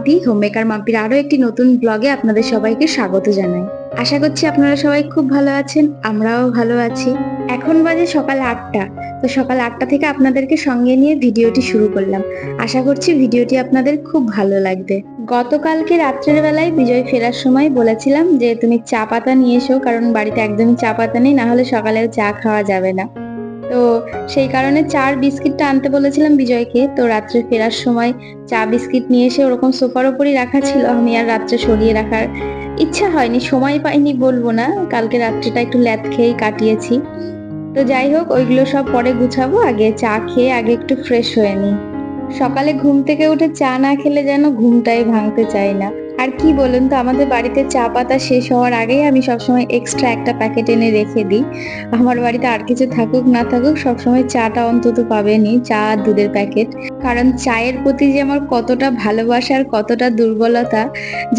Mampi homemaker মাম্পির আরও একটি নতুন ব্লগে আপনাদের সবাইকে স্বাগত জানাই। আশা করছি আপনারা সবাই খুব ভালো আছেন, আমরাও ভালো আছি। এখন বাজে সকাল আটটা, তো সকাল আটটা থেকে আপনাদেরকে সঙ্গে নিয়ে ভিডিওটি শুরু করলাম। আশা করছি ভিডিওটি আপনাদের খুব ভালো লাগবে। গতকালকে রাত্রের বেলায় বিজয় ফেরার সময় বলেছিলাম যে, তুমি চা পাতা নিয়ে এসো, কারণ বাড়িতে একদমই চা পাতা নেই না হলে সকালেও চা খাওয়া যাবে না। তো সেই কারণে চার বিস্কিটটা আনতে বলেছিলাম বিজয়কে। তো রাত্রে ফেরার সময় চা বিস্কিট নিয়ে এসে ওরকম সোফার ওপরই রাখা ছিল আমি আর রাত্রে সরিয়ে রাখার ইচ্ছা হয়নি, সময় পাইনি বলব না। কালকে রাত্রিটা একটু ল্যাদ খেয়েই কাটিয়েছি। তো যাই হোক, ওইগুলো সব পরে গুছাবো, আগে চা খেয়ে আগে একটু ফ্রেশ হয়ে নিই। সকালে ঘুম থেকে উঠে চা না খেলে যেন ঘুমটাই ভাঙতে চাই না। আর কি বলুন তো, আমাদের বাড়িতে চা পাতা শেষ হওয়ার আগেই আমি সবসময় এক্সট্রা একটা প্যাকেট এনে রেখে দিই। আমার বাড়িতে আর কিছু থাকুক, না থাকুক, সবসময় চাটা অন্তত পাবেনি চা আর দুধের প্যাকেট কারণ চায়ের প্রতি যে আমার কতটা ভালোবাসা আর কতটা দুর্বলতা,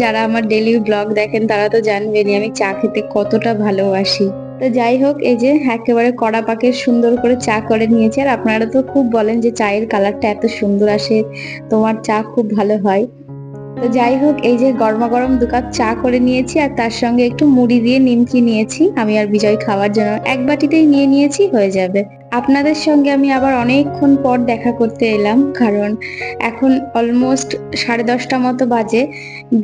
যারা আমার ডেলি ব্লগ দেখেন তারা তো জানবেনই আমি চা খেতে কতটা ভালোবাসি। তো যাই হোক, এই যে একেবারে কড়া পাকের সুন্দর করে চা করে নিয়েছি। আর আপনারা তো খুব বলেন যে চায়ের কালারটা এত সুন্দর আসে, তোমার চা খুব ভালো হয়। তো যাই হোক, এই যে গরমা গরম দু কাপ চা করে নিয়েছি আর তার সঙ্গে একটু মুড়ি দিয়ে নিমকি নিয়েছি। আমি আর বিজয় খাওয়ার জন্য এক বাটিতেই নিয়ে নিয়েছি, হয়ে যাবে। আপনাদের সঙ্গে আমি আবার অনেকক্ষণ পর দেখা করতে এলাম, কারণ এখন অলমোস্ট সাড়ে দশটা মতো বাজে।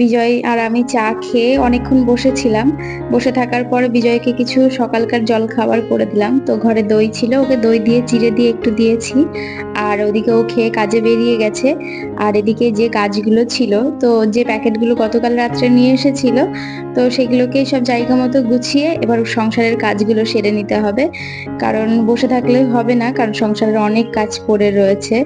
বিজয় আর আমি চা খেয়ে অনেকক্ষণ বসেছিলাম। বসে থাকার পরে বিজয়কে কিছু সকালকার জল খাবার করে দিলাম। তো ঘরে দই ছিল, ওকে দই দিয়ে চিড়ে দিয়ে একটু দিয়েছি। আর ওদিকে ও খেয়ে কাজে বেরিয়ে গেছে। আর এদিকে যে কাজগুলো ছিল, তো যে প্যাকেটগুলো গতকাল রাত্রে নিয়ে এসেছিল, তো সেগুলোকে সব জায়গা মতো গুছিয়ে এবার সংসারের কাজগুলো সেরে নিতে হবে। কারণ বসে থাকলে হবে না কারণ সংসারের অনেক কাজ পড়ে রয়েছে।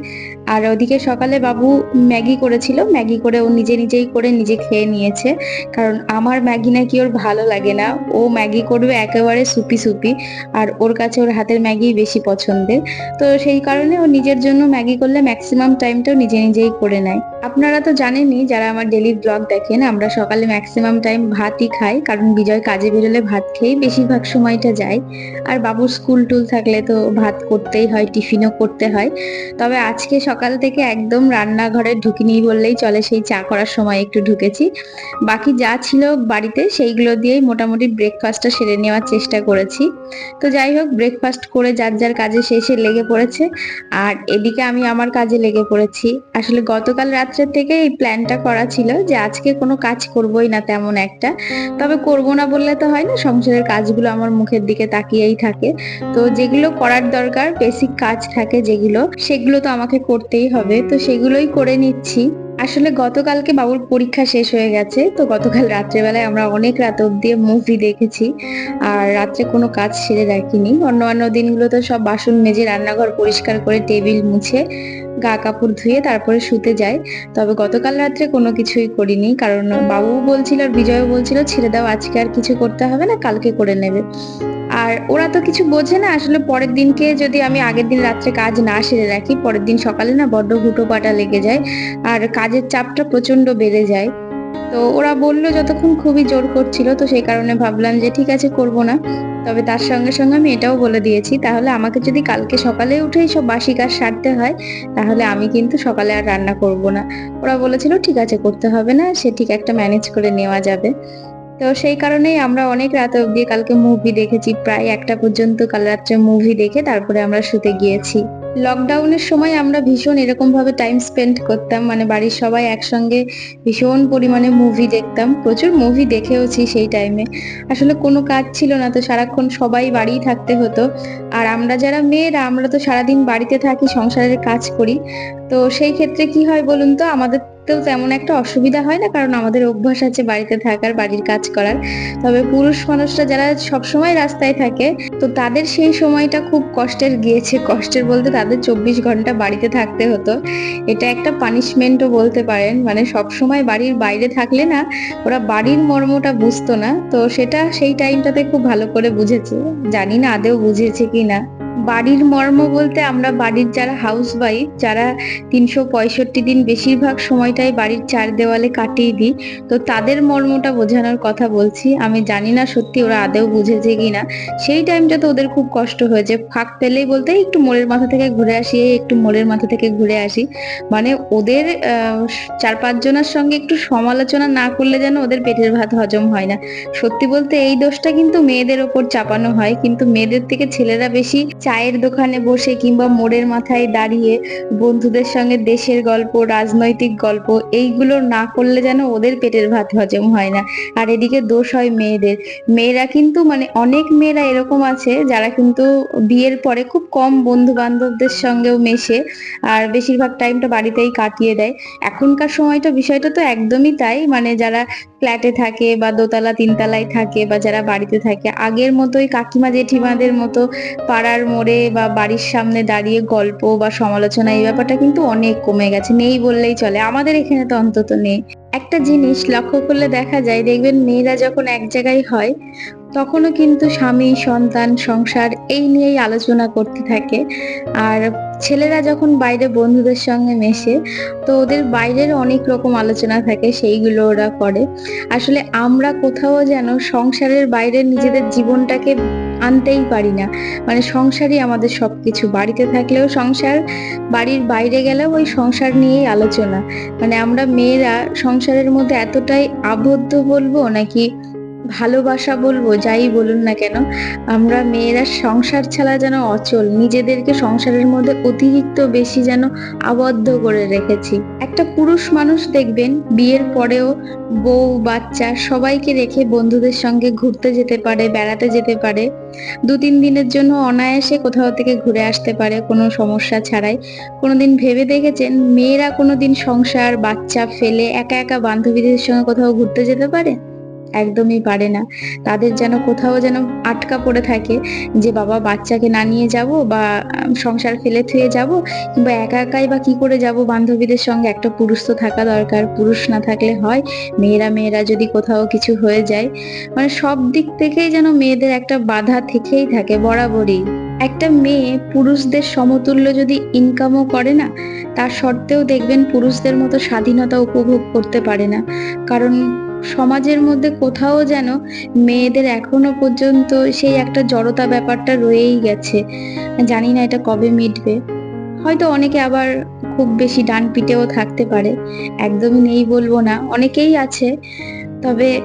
আর ওদিকে সকালে বাবু ম্যাগি করেছিল। ম্যাগি করে ও নিজে নিজেই করে নিজে খেয়ে নিয়েছে। কারণ আমার ম্যাগি নাকি ওর ভালো লাগে না। ও ম্যাগি করবে একেবারে সুপি সুপি। আর ওর কাছে ওর হাতের ম্যাগি বেশি পছন্দের। তো সেই কারণে ও নিজের জন্য ম্যাগি করলে ম্যাক্সিমাম টাইমটাও নিজে নিজেই করে নেয়। আপনারা তো জানেনই, যারা আমার ডেলি ব্লগ দেখেন, আমরা সকালে ম্যাক্সিমাম টাইম ভাতই খাই। কারণ বিজয় কাজে বেরোলে ভাত খেয়েই বেশিরভাগ সময়টা যায়। আর বাবুর স্কুল টুল থাকলে তো ভাত করতেই হয়, টিফিনও করতে হয়। তবে আজকে সকাল থেকে একদম রান্নাঘরে ঢুকিনি বললেই চলে, সেই চা করার সময় একটু ঢুকেছি। বাকি যা ছিল বাড়িতে সেইগুলো দিয়েই মোটামুটি ব্রেকফাস্টটা সেরে নেওয়ার চেষ্টা করেছি। তো যাই হোক ব্রেকফাস্ট করে যার যার কাজে শেষে লেগে পড়েছে। আর এদিকে আমি আমার কাজে লেগে পড়েছি। আসলে গতকাল রাত্রের থেকে এই প্ল্যানটা করা ছিল যে আজকে কোনো কাজ করবই না তেমন একটা। তবে করব না বললে তো হয় না, সংসারের কাজগুলো আমার মুখের দিকে তাকিয়েই থাকে। তো যেগুলো করার দরকার বেসিক কাজ থাকে যেগুলো, সেগুলো তো আমাকে করতেই হবে, তো সেগুলোই করে নিচ্ছি। আসলে গতকালকে বাবুর পরীক্ষা শেষ হয়ে গেছে, তো গতকাল রাত্রেবেলায় আমরা অনেক রাত অব্দি মুভি দেখেছি, আর রাত্রে কোনো কাজ সেরে রাখিনি। অন্য অন্য দিনগুলো তো সব বাসন মেজে রান্নাঘর পরিষ্কার করে টেবিল মুছে গা কাপড় ধুয়ে তারপরে শুতে যায় তবে গতকাল রাত্রে কোনো কিছুই করিনি, কারণ বাবু বলছিল আর বিজয়ও বলছিল, ছেড়ে দাও, আজকে আর কিছু করতে হবে না, কালকে করে নেবে। আর ওরা তো কিছু বোঝে না, আসলে পরের দিনকে যদি আমি আগের দিন রাত্রে কাজ না সেরে রাখি, পরের দিন সকালে না বড্ড হুটো পাটা লেগে যায় আর কাজের চাপটা প্রচণ্ড বেড়ে যায়। তো ওরা বলল যতক্ষণ খুবই জোর করছিল, তো সেই কারণে ভাবলাম যে ঠিক আছে করব না। তবে তার সঙ্গে সঙ্গে আমি এটাও বলে দিয়েছি, তাহলে আমাকে যদি কালকে সকালে উঠেই সব বাসি কাজ সারতে হয়, তাহলে আমি কিন্তু সকালে আর রান্না করব না। ওরা বলেছিল, ঠিক আছে, করতে হবে না, সে ঠিক একটা ম্যানেজ করে নেওয়া যাবে। তো সেই কারণেই আমরা অনেক রাত অব্দি কালকে মুভি দেখেছি। প্রায় একটা পর্যন্ত কাল রাত্রে মুভি দেখে তারপরে আমরা শুতে গিয়েছি। লকডাউনের সময় আমরা ভীষণ এরকম ভাবে টাইম স্পেন্ড করতাম। মানে বাড়ির সবাই একসঙ্গে ভীষণ পরিমাণে মুভি দেখতাম। প্রচুর মুভি দেখেওছি সেই টাইমে আসলে কোনো কাজ ছিল না, তো সারাক্ষণ সবাই বাড়িই থাকতে হতো। আর আমরা যারা মেয়েরা, আমরা তো সারাদিন বাড়িতে থাকি, সংসারের কাজ করি। তো সেই ক্ষেত্রে কি হয় বলুন তো, আমাদের তো তেমন একটা অসুবিধা হয় না, কারণ আমাদের অভ্যাস আছে বাড়িতে থাকার, বাড়ির কাজ করার। তবে পুরুষ মানুষরা যারা সবসময় রাস্তায় থাকে, তো তাদের সেই সময়টা খুব কষ্টের, গিয়েছে কষ্টের বলতে তাদের চব্বিশ ঘণ্টা বাড়িতে থাকতে হতো। এটা একটা পানিশমেন্টও বলতে পারেন মানে সব সময় বাড়ির বাইরে থাকলে না, ওরা বাড়ির মর্মটা বুঝতো না। তো সেটা সেই টাইমটাতে খুব ভালো করে বুঝেছে। জানি না আদেও বুঝেছে কি না বাড়ির মর্ম বলতে আমরা বাড়ির যারা হাউস ওয়াইফ যারা তিনশো পঁয়ষট্টি দিন বেশিরভাগ সময়টাই বাড়ির চার দেওয়ালে কাটিয়ে দিই, তো তাদের মর্মটা বোঝানোর কথা বলছি। আমি জানি না সত্যি ওরা আদেও বুঝেছে কি না সেই টাইমটা তো ওদের খুব কষ্ট হয়েছে। ফাঁক পেলেই বলতে "এই একটু মোড়ের মাথা থেকে ঘুরে আসি, একটু মোড়ের মাথা থেকে ঘুরে আসি। মানে ওদের চার পাঁচ জনের সঙ্গে একটু সমালোচনা না করলে যেন ওদের পেটের ভাত হজম হয় না। সত্যি বলতে এই দোষটা কিন্তু মেয়েদের ওপর চাপানো হয়। কিন্তু মেয়েদের থেকে ছেলেরা বেশি চায়ের দোকানে বসে কিংবা মোড়ের মাথায় দাঁড়িয়ে বন্ধুদের সঙ্গে দেশের গল্প, রাজনৈতিক গল্প, এইগুলো না করলে যেন ওদের পেটের ভাত হজম হয় না। আর এদিকে দোষ হয় মেয়েদের। মেয়েরা কিন্তু মানে অনেক মেয়েরা এরকম আছে, যারা কিন্তু বিয়ের পরে খুব কম বন্ধু বান্ধবদের সঙ্গেও মেশে আর বেশিরভাগ টাইমটা বাড়িতেই কাটিয়ে দেয়। এখনকার সময়টা, বিষয়টা তো একদমই তাই। মানে যারা ফ্ল্যাটে থাকে বা দোতলা, তিনতলায় থাকে বা যারা বাড়িতে থাকে, আগের মতোই কাকিমা, জেঠিমাদের মতো পাড়ার মোড়ে বা বাড়ির সামনে দাঁড়িয়ে গল্প বা সমালোচনা, এই ব্যাপারটা কিন্তু অনেক কমে গেছে। নেই বললেই চলে। আমাদের এখানে তো অন্তত নেই। একটা জিনিস লক্ষ্য করলে দেখা যায়, দেখবেন মেয়েরা যখন এক জায়গায় হয়, তখনও কিন্তু স্বামী, সন্তান, সংসার এই নিয়েই আলোচনা করতে থাকে। আর ছেলেরা যখন বাইরে বন্ধুদের সঙ্গে মেশে, তো ওদের বাইরের অনেক রকম আলোচনা থাকে, সেইগুলো ওরা করে। আসলে আমরা কোথাও যেন সংসারের বাইরে নিজেদের জীবনটাকে আনতেই পারি না। মানে সংসারই আমাদের সব কিছু বাড়িতে থাকলেও সংসার, বাড়ির বাইরে গেলেও ওই সংসার নিয়েই আলোচনা। মানে আমরা মেয়েরা সংসারের মধ্যে এতটাই আবদ্ধ বলব নাকি ভালোবাসা বলব, যাই বলুন না কেন, আমরা মেয়েরা সংসার ছাড়া যেন অচল, নিজেদেরকে সংসারের মধ্যে অতিরিক্ত বেশি যেন আবদ্ধ করে রেখেছি। একটা পুরুষ মানুষ দেখবেন, বিয়ের পরেও বউ, বাচ্চা সবাইকে রেখে বন্ধুদের সঙ্গে ঘুরতে যেতে পারে, বেড়াতে যেতে পারে। দু তিন দিনের জন্য অনায়াসে কোথাও থেকে ঘুরে আসতে পারে, কোনো সমস্যা ছাড়াই। কোনোদিন ভেবে দেখেছেন, মেয়েরা কোনোদিন সংসার, বাচ্চা, ফেলে একা একা বান্ধবীদের সঙ্গে কোথাও ঘুরতে যেতে পারে? একদমই পারে না। তাদের যেন কোথাও যেন আটকা পড়ে থাকে যে, বাবা, বাচ্চাকে না নিয়ে যাব বা সংসার ফেলে থুয়ে যাব কিংবা একা একাই বা কি করে যাব? বান্ধবীদের সঙ্গে একটা পুরুষ তো থাকা দরকার, পুরুষ না থাকলে হয়। মেয়েরা মেয়েরা যদি কোথাও কিছু হয়ে যায় মানে সব দিক থেকেই যেন মেয়েদের একটা বাধা থেকেই থাকে বরাবরই। একটা মেয়ে পুরুষদের সমতুল্য যদি ইনকামও করে না, তার সত্ত্বেও দেখবেন পুরুষদের মতো স্বাধীনতা উপভোগ করতে পারে না। কারণ সমাজের মধ্যে কোথাও যেন মেয়েদের এখনও পর্যন্ত সেই একটা জড়তা ব্যাপারটা রয়েই গেছে। জানি না এটা কবে মিটবে। হয়তো অনেকে আবার খুব বেশি ডান পিটেও থাকতে পারে। একদমই নেই বলব না। অনেকেই আছে, তবে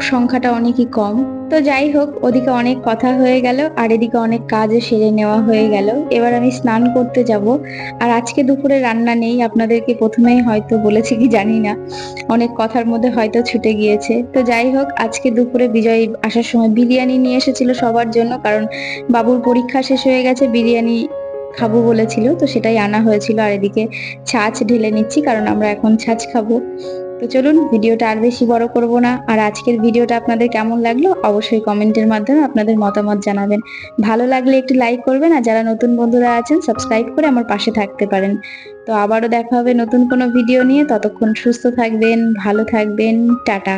সংখ্যাটা অনেকই কম। তো যাই হোক, ওদিকে অনেক কথা হয়ে গেল, আর এদিকে অনেক কাজও সেরে নেওয়া হয়ে গেল। এবার আমি স্নান করতে যাব, আর আজকে দুপুরে রান্না নেই, আপনাদেরকে প্রথমেই হয়তো বলেছি কি জানি না, অনেক কথার মধ্যে হয়তো ছুটে গিয়েছে। তো যাই হোক, আজকে দুপুরে বিজয় আসার সময় বিরিয়ানি নিয়ে এসেছিল সবার জন্য, কারণ বাবুর পরীক্ষা শেষ হয়ে গেছে, বিরিয়ানি খাব বলেছিল, তো সেটাই আনা হয়েছিল। আর এদিকে ছাঁচ ঢেলে নিচ্ছি, কারণ আমরা এখন ছাঁচ খাব। তো চলুন ভিডিওটা আর বেশি বড় করব না। আর আজকের ভিডিওটা আপনাদের কেমন লাগল অবশ্যই কমেন্টের মাধ্যমে আপনাদের মতামত জানাবেন। ভালো লাগলে একটু লাইক করবেন আর যারা নতুন বন্ধুরা আছেন, সাবস্ক্রাইব করে আমার পাশে থাকতে পারেন। তো আবারও দেখা হবে নতুন কোনো ভিডিও নিয়ে। ততক্ষণ সুস্থ থাকবেন, ভালো থাকবেন, টাটা।